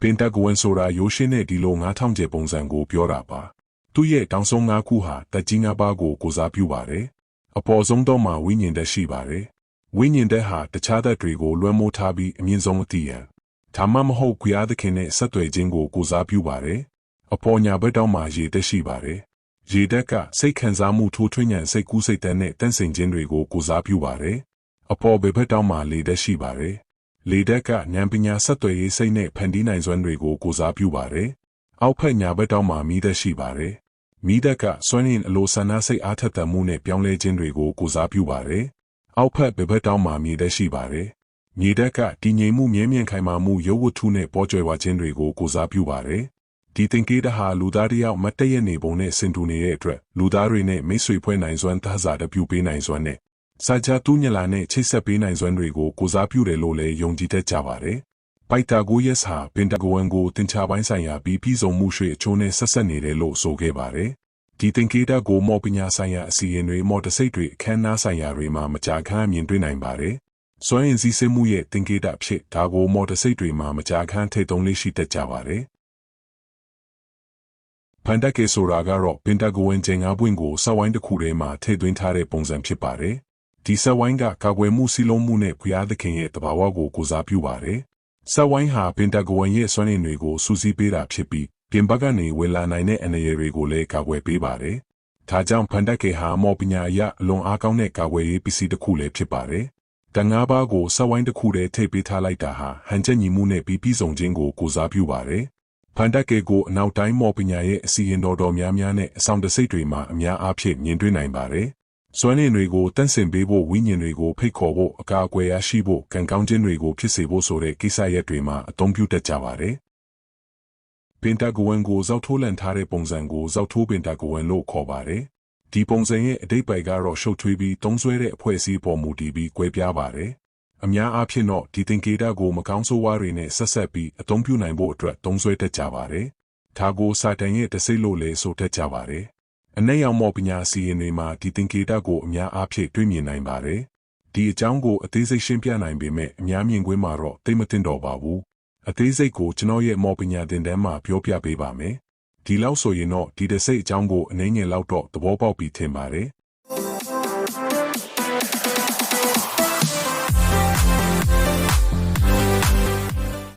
ပင်တဂဝင်ဆိုတာရိုးရှင်းတဲ့ဒီလို9000ကျယ်ပုံစံကိုပြောတာပါသူ့ရဲ့တောင်ဆုံး၅ခုဟာတက်ကြီး၅ပါးကိုကိုစားပြုပါတယ်အပေါ်ဆုံးတော့မှဝိညာဉ်တက်ရှိပါတယ်ဝိညာဉ်တက်ဟာတခြားသက်တွေကိုလွှမ်းမိုးထားပြီးအမြင့်ဆုံးအတိယံဒါမှမဟုတ်ခွေအားသခင်နဲ့ဆက်သွယ်ခြင်းကိုကိုစားပြုပါတယ်အပေါ်ညာဘက်တောင်မှရေတက်ရှိပါတယ်ရေတက်ကစိတ်ခံစားမှုထိုးထွင်းညံစိတ်ကူးစိတ်တန်းနဲ့တန့်စင်ခြင်းတွေကိုကိုစားပြုပါတယ်အပေါ်ဘက်ဘက်တောင်မှလေတက်ရှိပါတယ် လေတက်ကဉာဏ်ပညာဆက်သွယ်ရေးစိတ်နဲ့ဖန်တီးနိုင်စွမ်းတွေကိုကိုစားပြုပါတယ်။အောက်ဖက်ညာဘက်တောင်မှာမိသက်ရှိပါတယ်။မိသက်ကစွမ်းရင်အလိုဆန္ဒစိတ်အားထက်သန်မှုနဲ့ပြောင်းလဲခြင်းတွေကိုကိုစားပြုပါတယ်။အောက်ဖက်ဘက်ဘက်တောင်မှာမြေသက်ရှိပါတယ်။မြေတက်ကတည်ငြိမ်မှုမြဲမြံခိုင်မာမှုရုပ်ဝတ္ထုနဲ့ပေါ်ကျွယ်ဝခြင်းတွေကိုကိုစားပြုပါတယ်။ဒီသင်္ကေတဟာလူသားတယောက်မတ်တည့်ရနေပုံနဲ့ဆင်တူနေတဲ့အတွက်လူသားတွေနဲ့မိတ်ဆွေဖွဲ့နိုင်စွမ်းသားစာတပြုပေးနိုင်စွမ်းနဲ့ စာချတူးညလာနဲ့ချိတ်ဆက်ပေးနိုင်စွမ်းတွေကိုကိုစားပြုတယ်လို့လည်းယုံကြည်တတ်ကြပါတယ်။ပိုက်တာဂိုယက်စ်ဟာပင်တဂိုဝန်ကိုတင်ချပိုင်းဆိုင်ရာပြီးပြည်စုံမှုရွှေအချိုးနဲ့ဆက်ဆက်နေတယ်လို့ဆိုခဲ့ပါတယ်။ဒီသင်္ကေတကိုမော်ပညာဆိုင်ရာအစီရင်တွေမော်တစိတ်တွေအခမ်းအနားဆိုင်ရာတွေမှာမကြာခဏမြင်တွေ့နိုင်ပါတယ်။စွမ်းရင်စည်းစိမ်မှုရဲ့သင်္ကေတဖြစ်ဒါကိုမော်တစိတ်တွေမှာမကြာခဏထိတ်သုံးလေးရှိတတ်ကြပါတယ်။ဖန်တက်ကေဆိုတာကတော့ပင်တဂိုဝန်ကျင်ငါးပွင့်ကိုစက်ဝိုင်းတစ်ခုထဲမှာထည့်သွင်းထားတဲ့ပုံစံဖြစ်ပါတယ်။ ဒီဆက်ဝိုင်းကကာကွယ်မှုစီလုံးမှုနဲ့ဘုရားသခင်ရဲ့တဘာဝကိုကိုစားပြုပါတယ်။ဆက်ဝိုင်းဟာပင်တဂဝင်ရဲ့စွမ်းရည်တွေကိုစူးစီးပေးတာဖြစ်ပြီးပြင်ပကနေဝင်လာနိုင်တဲ့အနေအရာတွေကိုလည်းကာကွယ်ပေးပါတယ်။ဒါကြောင့်ဖန်တက်ကေဟာမော်ပညာအရအလွန်အားကောင်းတဲ့ကာကွယ်ရေးပစ္စည်းတစ်ခုလည်းဖြစ်ပါတယ်။တန်ငါးပါးကိုဆက်ဝိုင်းတစ်ခုတည်းထိပ်ပေးထားလိုက်တာဟာဟန်ချက်ညီမှုနဲ့ပြီးပြီးဆုံးခြင်းကိုကိုစားပြုပါတယ်။ဖန်တက်ကေကိုအနောက်တိုင်းမော်ပညာရဲ့အစီရင်တော်တော်များများနဲ့အဆောင်တစိတ်တွေမှာအများအားဖြင့်မြင်တွေ့နိုင်ပါတယ်။ စွမ်းရည်တွေကိုတန့်စင်ပေးဖို့ဝိညာဉ်တွေကိုဖိတ်ခေါ်ဖို့အကာအကွယ်ရရှိဖို့ကံကောင်းခြင်းတွေကိုဖြစ်စေဖို့ဆိုတဲ့ကိစ္စရပ်တွေမှာအသုံးပြုတတ်ကြပါတယ်။ပင်တာဂဝင်ကိုဇောက်ထိုးလန်ထားတဲ့ပုံစံကိုဇောက်ထိုးပင်တာဂဝင်လို့ခေါ်ပါတယ်။ဒီပုံစံရဲ့အတိတ်ပိုင်ကတော့ရှုပ်ထွေးပြီးသုံးဆွဲတဲ့အဖွဲ့အစည်းပေါ်မူတည်ပြီးကွဲပြားပါတယ်။အများအားဖြင့်တော့ဒီသင်္ကေတကိုမကောင်းဆိုးဝါးတွေနဲ့ဆက်ဆက်ပြီးအသုံးပြုနိုင်ဖို့အတွက်သုံးဆွဲတတ်ကြပါတယ်။ဒါကိုစာတန်ရဲ့တစိမ့်လို့လည်းဆိုတတ်ကြပါတယ်။ အနက်ရောင်မော်ပညာစီရင်တွေမှာဒီသင်္ကေတကိုအများအားဖြင့်တွေ့မြင်နိုင်ပါတယ်။ဒီအကြောင်းကိုအသေးစိတ်ရှင်းပြနိုင်ပေမဲ့အများမြင်ကွင်းမှာတော့သိမတင်တော့ပါဘူး။အသေးစိတ်ကိုကျွန်တော်ရဲ့မော်ပညာသင်တန်းမှာပြောပြပေးပါမယ်။ဒီလောက်ဆိုရင်တော့ဒီတစ်စိတ်အကြောင်းကိုအနည်းငယ်လောက်တော့သဘောပေါက်ပြီးထင်ပါတယ်။